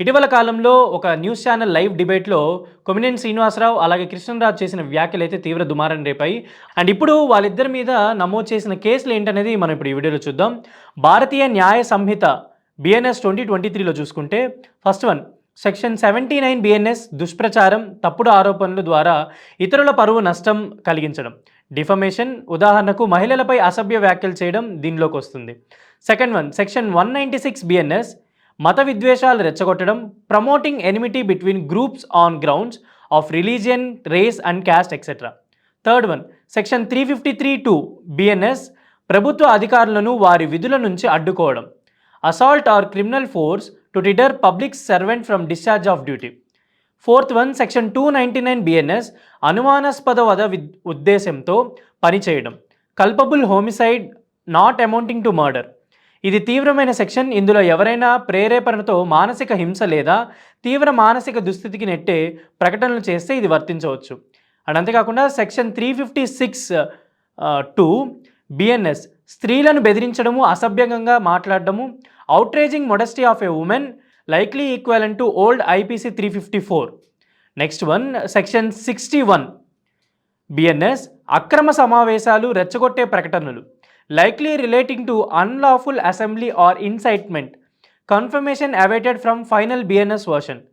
ఇటీవల కాలంలో ఒక న్యూస్ ఛానల్ లైవ్ డిబేట్లో కొమినేని శ్రీనివాసరావు అలాగే కృష్ణరాజు చేసిన వ్యాఖ్యలు అయితే తీవ్ర దుమారం రేపాయి. అండ్ ఇప్పుడు వాళ్ళిద్దరి మీద నమోదు చేసిన కేసులు ఏంటనేది మనం ఇప్పుడు ఈ వీడియోలో చూద్దాం. భారతీయ న్యాయ సంహిత బిఎన్ఎస్ ట్వంటీ ట్వంటీ త్రీలో చూసుకుంటే first one section seventy nine BNS దుష్ప్రచారం తప్పుడు ఆరోపణల ద్వారా ఇతరుల పరువు నష్టం కలిగించడం. డిఫమేషన్ ఉదాహరణకు మహిళలపై అసభ్య వ్యాఖ్యలు చేయడం దీనిలోకి వస్తుంది. Second one section one ninety six BNS మత విద్వేషాలు రెచ్చగొట్టడం promoting enmity between groups on grounds of religion race and caste etcetera third one section three fifty three two BNS ప్రభుత్వ అధికారులను వారి విధుల నుంచి అడ్డుకోవడం. Assault or criminal force to deter public servant from discharge of duty fourth one section two ninety nine BNS అనుమానాస్పద వద ఉద్దేశంతో పనిచేయడం. Culpable homicide not amounting to murder ఇది తీవ్రమైన సెక్షన్. ఇందులో ఎవరైనా ప్రేరేపణతో మానసిక హింస లేదా తీవ్ర మానసిక దుస్థితికి నెట్టే ప్రకటనలు చేస్తే ఇది వర్తించవచ్చు. అండ్ అంతేకాకుండా section three fifty six two BNS స్త్రీలను బెదిరించడము అసభ్యంగా మాట్లాడడము outraging modesty of a woman likely equal to old IPC three fifty four next one section sixty one BNS అక్రమ సమావేశాలు రెచ్చగొట్టే ప్రకటనలు. likely relating to unlawful assembly or incitement. Confirmation awaited from final BNS version.